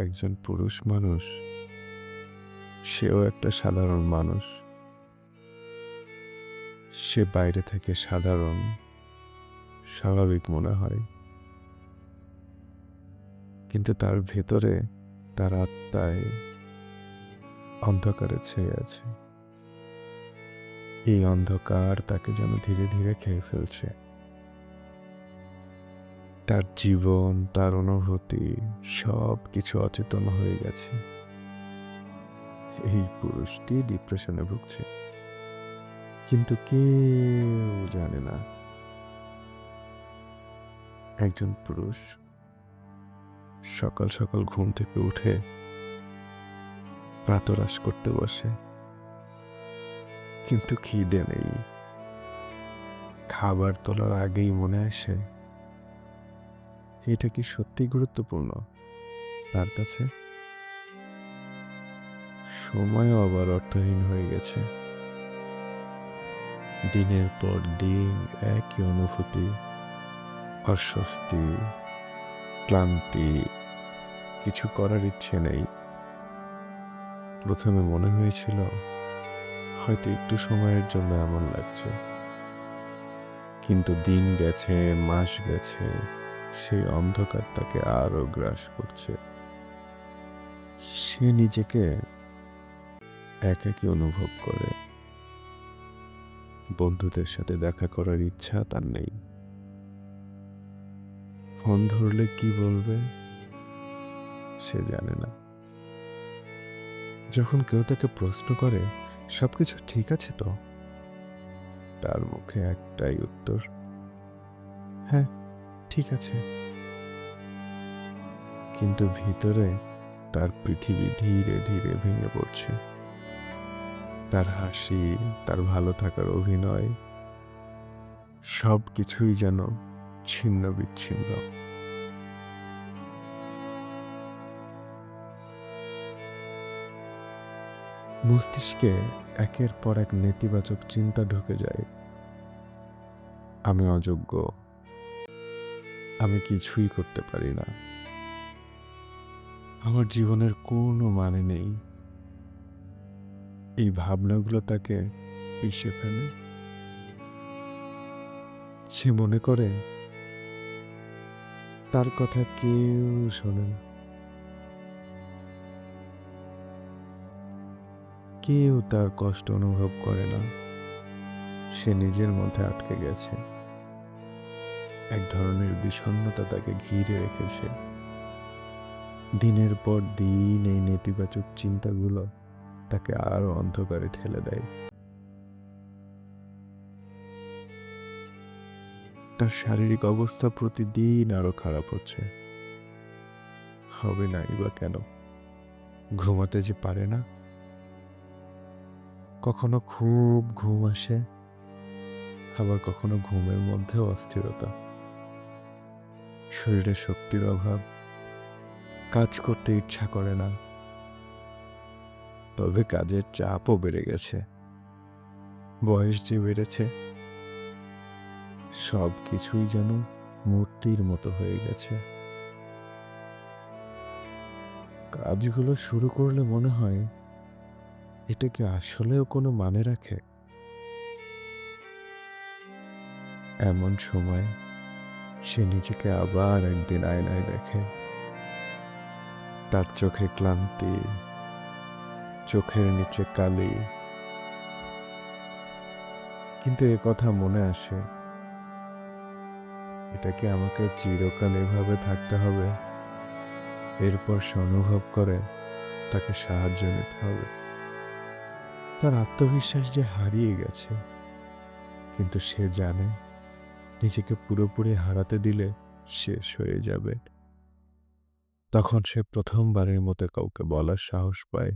একজন পুরুষ মানুষ, সেও একটা সাধারণ মানুষ। সে বাইরে থেকে সাধারণ, স্বাভাবিক মনে হয়। কিন্তু তার ভেতরে তার আত্মায় অন্ধকারে ছেয়ে আছে। এই অন্ধকার তাকে যেন ধীরে ধীরে খেয়ে ফেলছে। তার জীবন, তার অনুভূতি সব কিছু অচেতন হয়ে গেছে। এই পুরুষটি ডিপ্রেশনে ভুগছে। কিন্তু কেউ জানে না। একজন পুরুষ সকাল সকাল ঘুম থেকে উঠে প্রাতরাশ করতে বসে। কিন্তু খিদে নেই। খাবার তোলার আগেই মনে আসে এটা কি সত্যি গুরুত্বপূর্ণ? তার কাছে সময়ও আবার অর্থহীন হয়ে গেছে। দিনের পর দিন একই অনুভূতি, অস্বস্তি, ক্লান্তি, কিছু করার ইচ্ছে নেই। প্রথমে মনে হয়েছিল, হয়তো একটু সময়ের জন্য এমন লাগছে। কিন্তু দিন গেছে, মাস গেছে সেই অন্ধকার তাকে আরও গ্রাস করছে। সে নিজেকে একাকী অনুভব করে। বন্ধুদের সাথে দেখা করার ইচ্ছা তার নেই। ফোন ধরলে কি বলবে? সে জানে না। যখন কেউ তাকে প্রশ্ন করে, সবকিছু ঠিক আছে তো? তার মুখে একটাই উত্তর হ্যাঁ। ঠিক আছে। কিন্তু ভিতরে তার পৃথিবী ধীরে ধীরে ভেঙে পড়ছে। তার হাসি, তার ভালো থাকার অভিনয় সব কিছুই যেন ছিন্ন বিচ্ছিন্ন। মস্তিষ্কে একের পর এক নেতিবাচক চিন্তা ঢুকে যায়। আমি অযোগ্য। আমি কিছুই করতে পারি না। আমার জীবনের কোনো মানে নেই। এই ভাবনাগুলো তাকে পিষে ফেলে। সে মনে করে, তার কথা কেউ শোনে না। কেউ তার কষ্ট অনুভব করে না। সে নিজের মধ্যে আটকে গেছে। এক ধরনের বিষণ্ণতা তাকে ঘিরে রেখেছে। দিনের পর দিন এই নেতিবাচক চিন্তাগুলো তাকে আরও অন্ধকারে ঠেলে দেয়। তার শারীরিক অবস্থা প্রতিদিন আরও খারাপ হচ্ছে। হবে নাই বা কেন? ঘুমাতে যে পারে না? কখনো খুব ঘুম আসে, আবার কখনো ঘুমের মধ্যে অস্থিরতা। শরীরে শক্তির অভাব। কাজ করতে ইচ্ছা করে না। তবে কাজের চাপও বেড়ে গেছে। বয়স যে বেড়েছে সব কিছুই যেন মূর্তির মতো হয়ে গেছে। কাজগুলো শুরু করলে মনে হয়, এটা কি আসলেও কোনো মানে রাখে? এমন সময় সে নিজেকে আবার একদিন আয়নায় দেখে। তার চোখে ক্লান্তি, চোখের নিচে কালি। কিন্তু এ কথা মনে আসে। এটাকে আমাকে চিরকাল এভাবে থাকতে হবে? এরপর সে অনুভব করে, তাকে সাহায্য নিতে হবে। তার আত্মবিশ্বাস যে হারিয়ে গেছে, কিন্তু সে জানে নিজেকে পুরোপুরি হারাতে দিলে শেষ হয়ে যাবে। তখন সে প্রথমবারের মতো কাউকে বলার সাহস পায়।